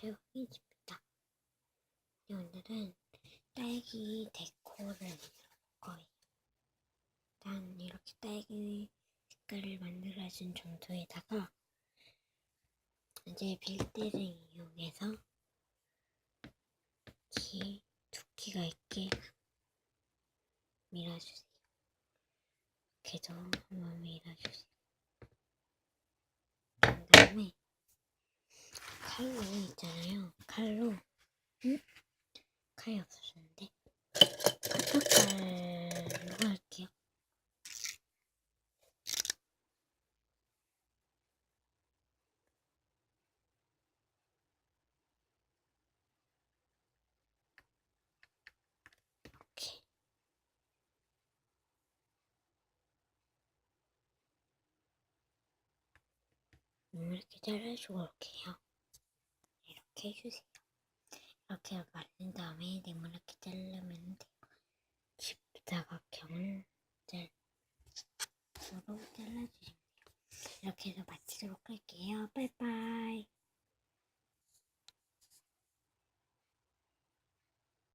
최홍이집니다. 오늘은 딸기 데코를 만들 거예요. 일단 이렇게 딸기 색깔을 만들어준 정도에다가 이제 빌드를 이용해서 키 두께가 있게 밀어주세요. 이렇게도 한번 밀어주세요. 그 다음에 칼로 있잖아요. 칼로 응? 칼이 없어졌는데 카타칼로 할게요. 이렇게 잘라주고 올게요. 이렇게 해주세요. 이렇게 말린 다음에 네모나게 자르면 돼요. 십자각형을 잘 서로 잘라주시면 돼요. 이렇게 해서 마치도록 할게요. 빠이빠이.